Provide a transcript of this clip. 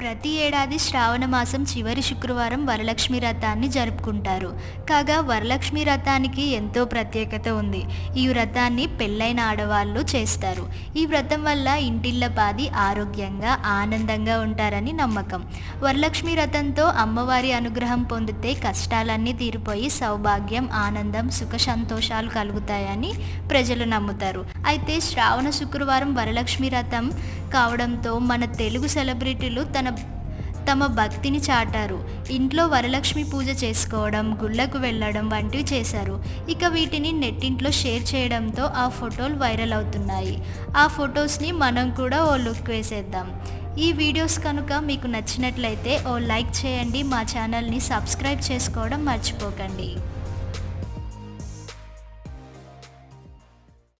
ప్రతి ఏడాది శ్రావణ మాసం చివరి శుక్రవారం వరలక్ష్మి వ్రతాన్ని జరుపుకుంటారు. కాగా వరలక్ష్మి వ్రతానికి ఎంతో ప్రత్యేకత ఉంది. ఈ వ్రతాన్ని పెళ్ళైన ఆడవాళ్ళు చేస్తారు. ఈ వ్రతం వల్ల ఇంటిల్లపాది ఆరోగ్యంగా ఆనందంగా ఉంటారని నమ్మకం. వరలక్ష్మి వ్రతంతో అమ్మవారి అనుగ్రహం పొందితే కష్టాలన్నీ తీరిపోయి సౌభాగ్యం ఆనందం సుఖ సంతోషాలు కలుగుతాయని ప్రజలు నమ్ముతారు. అయితే శ్రావణ శుక్రవారం వరలక్ష్మి వ్రతం కావడంతో మన తెలుగు సెలబ్రిటీలు తన తన తమ భక్తిని చాటారు. ఇంట్లో వరలక్ష్మి పూజ చేసుకోవడం గుళ్ళకు వెళ్ళడం వంటివి చేశారు. ఇక వీటిని నెట్టింట్లో షేర్ చేయడంతో ఆ ఫోటోలు వైరల్ అవుతున్నాయి. ఆ ఫొటోస్ని మనం కూడా ఓ లుక్ వేసేద్దాం. ఈ వీడియోస్ కనుక మీకు నచ్చినట్లయితే ఓ లైక్ చేయండి. మా ఛానల్ని సబ్స్క్రైబ్ చేసుకోవడం మర్చిపోకండి.